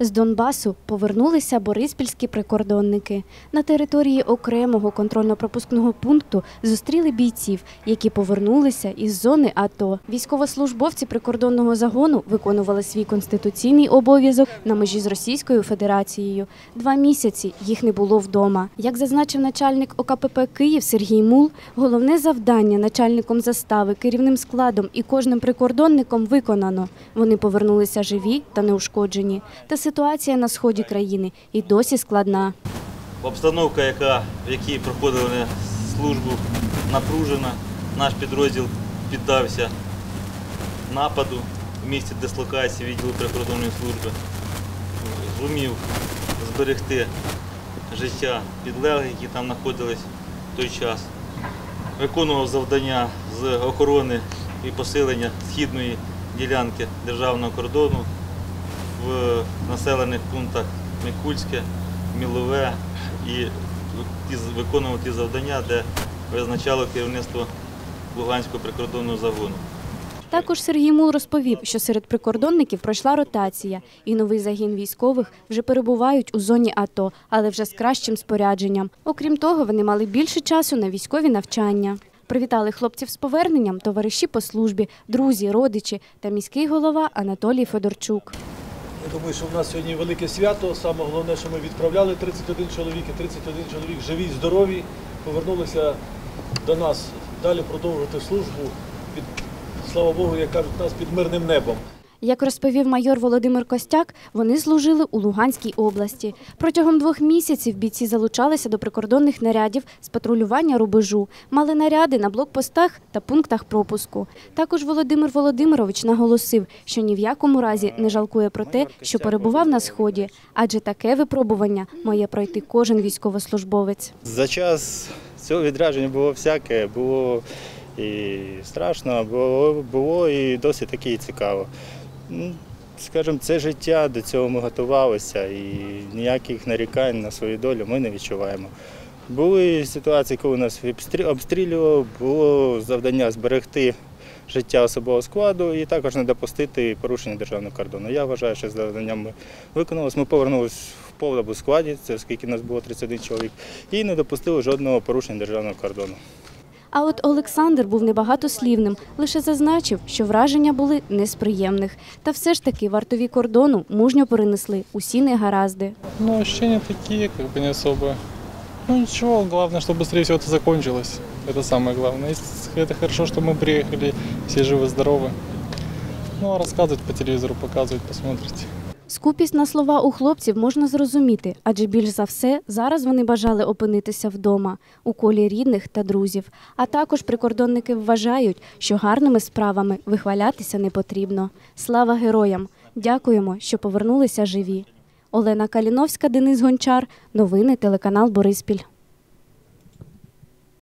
З Донбасу повернулися бориспільські прикордонники. На території окремого контрольно-пропускного пункту зустріли бійців, які повернулися із зони АТО. Військовослужбовці прикордонного загону виконували свій конституційний обов'язок на межі з Російською Федерацією. Два місяці їх не було вдома. Як зазначив начальник ОКПП Київ Сергій Мул, головне завдання начальником застави, керівним складом і кожним прикордонником виконано. Вони повернулися живі та неушкоджені. Та ситуація на сході країни і досі складна. Обстановка, яка, в якій проходили службу, напружена. Наш підрозділ піддався нападу в місці дислокації відділу прикордонної служби. Зумів зберегти життя підлеглих, які там знаходились в той час. Виконував завдання з охорони і посилення східної ділянки державного кордону в населених пунктах Микульське, Мілове і виконував ті завдання, де визначало керівництво Луганського прикордонного загону. Також Сергій Мул розповів, що серед прикордонників пройшла ротація, і новий загін військових вже перебувають у зоні АТО, але вже з кращим спорядженням. Окрім того, вони мали більше часу на військові навчання. Привітали хлопців з поверненням товариші по службі, друзі, родичі та міський голова Анатолій Федорчук. Думаю, що в нас сьогодні велике свято. Саме головне, що ми відправляли 31 чоловік, і 31 чоловік живі, здорові, повернулися до нас далі продовжувати службу під, слава Богу, як кажуть, нас під мирним небом. Як розповів майор Володимир Костяк, вони служили у Луганській області. Протягом двох місяців бійці залучалися до прикордонних нарядів з патрулювання рубежу, мали наряди на блокпостах та пунктах пропуску. Також Володимир Володимирович наголосив, що ні в якому разі не жалкує про те, що перебував на сході, адже таке випробування має пройти кожен військовослужбовець. За час цього відрядження було всяке, було і страшно, було, було і досить таки цікаво. Ну, Скажімо, це життя, до цього ми готувалися і ніяких нарікань на свою долю ми не відчуваємо. Були ситуації, коли нас обстрі- обстрілювали, було завдання зберегти життя особового складу і також не допустити порушення державного кордону. Я вважаю, що завдання ми виконалось. Ми повернулися в повному складі, це скільки нас було 31 чоловік, і не допустили жодного порушення державного кордону. А от Олександр був небагатослівним, лише зазначив, що враження були не з приємних. Та все ж таки вартові кордону мужньо перенесли усі негаразди. Ну, ощущения такие, как бы не особо. Ну ничего, главное, чтобы быстрее все это закончилось. Это самое главное. Если Это хорошо, что мы приехали, все живы-здоровы. Ну, а рассказывать по телевизору, показывать, посмотрите. Скупість на слова у хлопців можна зрозуміти, адже більш за все зараз вони бажали опинитися вдома, у колі рідних та друзів. А також прикордонники вважають, що гарними справами вихвалятися не потрібно. Слава героям! Дякуємо, що повернулися живі. Олена Каліновська, Денис Гончар. Новини телеканал Бориспіль.